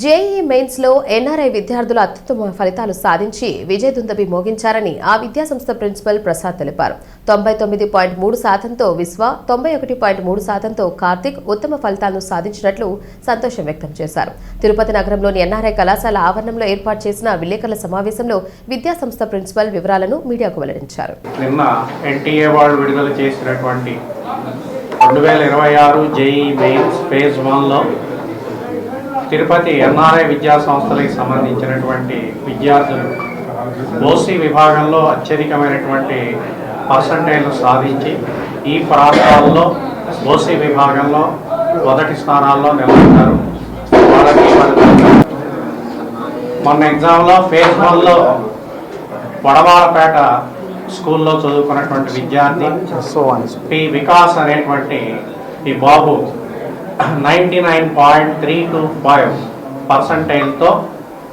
JEE మెయిన్స్లో NRI విద్యార్థులు అత్యుత్తమ ఫలితాలు సాధించి విజయ్ దుందబి మోగించారని ఆ విద్యాసంస్థ ప్రిన్సిపల్ ప్రసాద్ తెలిపారు. తొంభై తొమ్మిది పాయింట్ మూడు శాతంతో విశ్వ తొంభై ఒకటి పాయింట్ మూడు శాతంతో కార్తిక్ ఉత్తమ ఫలితాలను సాధించినట్లు సంతోషం వ్యక్తం చేశారు. తిరుపతి నగరంలోని ఎన్ఆర్ఐ కళాశాల ఆవరణంలో ఏర్పాటు చేసిన విలేకరుల సమావేశంలో విద్యాసంస్థ ప్రిన్సిపల్ వివరాలను మీడియాకు వెల్లడించారు. నిన్న ఎన్టీఏ వాళ్ళు విడుదల చేసినటువంటి రెండు వేల ఇరవై ఆరు జేఈ మెయిన్స్ ఫేజ్ వన్లో తిరుపతి ఎన్ఆర్ఐ విద్యా సంస్థలకు సంబంధించినటువంటి విద్యార్థులు ఓసీ విభాగంలో అత్యధికమైనటువంటి పర్సంటేజ్లు సాధించి ఈ ప్రాంతాల్లో ఓసీ విభాగంలో మొదటి స్థానాల్లో నిలబడ్డారు. వాళ్ళకి వాళ్ళ మొన్న ఎగ్జామ్లో ఫేజ్ వన్లో వడవాలపేట స్కూల్లో చదువుకున్నటువంటి విద్యార్థి పి వికాస్ అనేటువంటి ఈ బాబు ninety nine point three two five పర్సంటైల్తో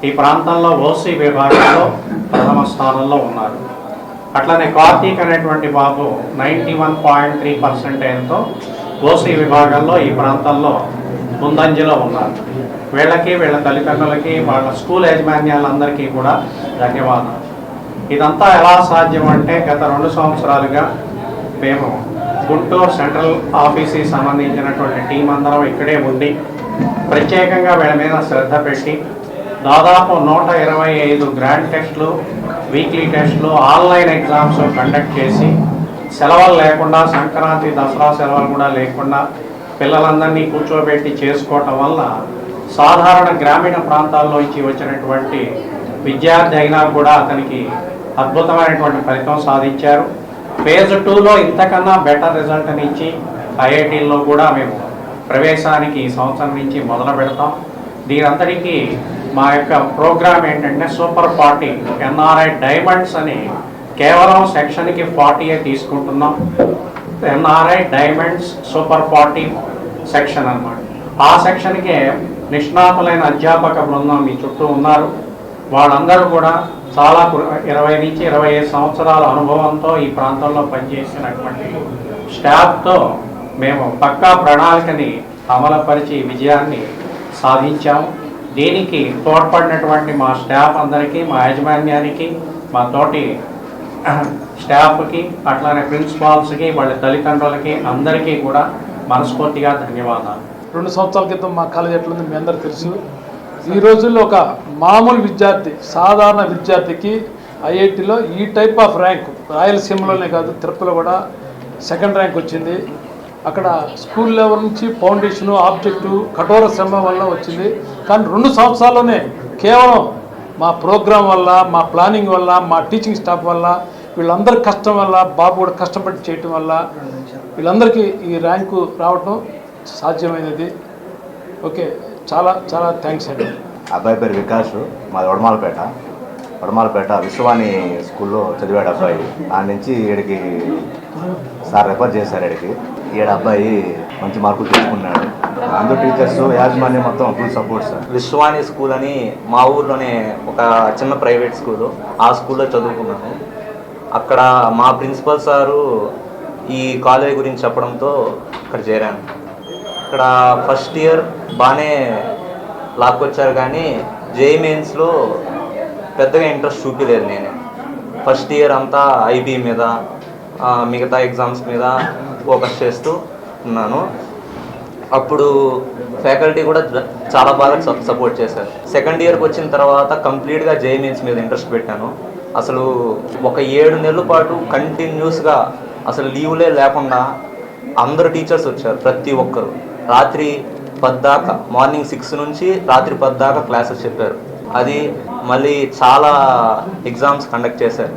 ఈ ప్రాంతంలో ఓసీ విభాగంలో ప్రథమ స్థానంలో ఉన్నారు. అట్లనే కార్తీక్ అనేటువంటి బాబు నైంటీ వన్ పాయింట్ త్రీ పర్సెంటేజ్తో ఓసీ విభాగంలో ఈ ప్రాంతంలో ముందంజలో ఉన్నారు. వీళ్ళకి వీళ్ళ తల్లిదండ్రులకి వాళ్ళ స్కూల్ యాజమాన్యాలందరికీ కూడా ధన్యవాదాలు. ఇదంతా ఎలా సాధ్యం అంటే గత రెండు సంవత్సరాలుగా మేము గుంటూరు సెంట్రల్ ఆఫీస్కి సంబంధించినటువంటి టీం అందరం ఇక్కడే ఉండి ప్రత్యేకంగా వీళ్ళ మీద శ్రద్ధ పెట్టి దాదాపు నూట ఇరవై ఐదు గ్రాండ్ టెస్ట్లు వీక్లీ టెస్ట్లు ఆన్లైన్ ఎగ్జామ్స్ కండక్ట్ చేసి సెలవులు లేకుండా సంక్రాంతి దసరా సెలవులు కూడా లేకుండా పిల్లలందరినీ కూర్చోబెట్టి చేసుకోవటం వల్ల సాధారణ గ్రామీణ ప్రాంతాల్లోంచి వచ్చినటువంటి విద్యార్థి అయినా కూడా అతనికి అద్భుతమైనటువంటి ఫలితం సాధించారు. ఫేజ్ టూలో ఇంతకన్నా బెటర్ రిజల్ట్ ఇచ్చి ఐఐటీల్లో కూడా మేము ప్రవేశానికి ఈ సంవత్సరం నుంచి మొదలు పెడతాం. దీనంతటికీ మా యొక్క ప్రోగ్రామ్ ఏంటంటే సూపర్ ఫార్టీ ఎన్ఆర్ఐ డైమండ్స్ అని కేవలం సెక్షన్కి ఫార్టీయే తీసుకుంటున్నాం. NRI diamonds super forty section అన్నమాట. ఆ సెక్షన్కే నిష్ణాతులైన అధ్యాపక బృందం మీ చుట్టూ ఉన్నారు. వాళ్ళందరూ కూడా చాలా ఇరవై నుంచి ఇరవై ఐదు సంవత్సరాల అనుభవంతో ఈ ప్రాంతంలో పనిచేసినటువంటి స్టాఫ్తో మేము పక్కా ప్రణాళికని అమలుపరిచి విజయాన్ని సాధించాము. దీనికి తోడ్పడినటువంటి మా స్టాఫ్ అందరికీ మా యాజమాన్యానికి మా తోటి స్టాఫ్కి అట్లానే ప్రిన్సిపాల్స్కి వాళ్ళ తల్లిదండ్రులకి అందరికీ కూడా మనస్ఫూర్తిగా ధన్యవాదాలు. రెండు సంవత్సరాల క్రితం మా కాలేజ్ ఎట్లుంది మీ అందరు తెలుసు? ఈ రోజుల్లో ఒక మామూలు విద్యార్థి సాధారణ విద్యార్థికి ఐఐటిలో ఈ టైప్ ఆఫ్ ర్యాంక్ రాయలసీమలోనే కాదు తిరుపతిలో కూడా సెకండ్ ర్యాంక్ వచ్చింది. అక్కడ స్కూల్ లెవెల్ నుంచి ఫౌండేషను ఆబ్జెక్టు కఠోర శ్రమ వల్ల వచ్చింది. కానీ రెండు సంవత్సరాల్లోనే కేవలం మా ప్రోగ్రాం వల్ల మా ప్లానింగ్ వల్ల మా టీచింగ్ స్టాఫ్ వల్ల వీళ్ళందరి కష్టం వల్ల బాబు కూడా కష్టపడి చేయటం వల్ల వీళ్ళందరికీ ఈ ర్యాంకు రావటం సాధ్యమైనది. ఓకే. చాలా చాలా థ్యాంక్స్ అండి. అబ్బాయి పేరు వికాస్ మాది వడమాలపేట. వడమాలపేట విశ్వవాణి స్కూల్లో చదివాడు అబ్బాయి. ఆ నుంచి ఈడికి సార్ రెఫర్ చేశారు ఈడికి. ఈడ అబ్బాయి మంచి మార్కులు తీసుకున్నాడు అందరూ టీచర్స్ యాజమాన్యం మొత్తం full support sir. Vishwani school అని మా ఊర్లోనే ఒక చిన్న ప్రైవేట్ స్కూలు ఆ స్కూల్లో చదువుకున్నాను. అక్కడ మా ప్రిన్సిపల్ సారు ఈ కాలేజ్ గురించి చెప్పడంతో అక్కడ చేరాను. ఇక్కడ ఫస్ట్ ఇయర్ బాగానే లాక్కొచ్చారు కానీ జేఈ మెయిన్స్లో పెద్దగా ఇంట్రెస్ట్ చూపించలేదు నేను. ఫస్ట్ ఇయర్ అంతా ఐబీ మీద మిగతా ఎగ్జామ్స్ మీద ఫోకస్ చేస్తూ ఉన్నాను. అప్పుడు ఫ్యాకల్టీ కూడా చాలా బాగా సపోర్ట్ చేశారు. సెకండ్ ఇయర్కి వచ్చిన తర్వాత కంప్లీట్గా జేఎన్ఎన్స్ మీద ఇంట్రెస్ట్ పెట్టాను. అసలు ఒక ఏడు నెలల పాటు కంటిన్యూస్గా అసలు లీవ్లే లేకుండా అందరు టీచర్స్ వచ్చారు ప్రతి ఒక్కరు. రాత్రి పద్దాకా మార్నింగ్ సిక్స్ నుంచి రాత్రి పద్దాకా క్లాసెస్ చెప్పారు. అది మళ్ళీ చాలా ఎగ్జామ్స్ కండక్ట్ చేశారు.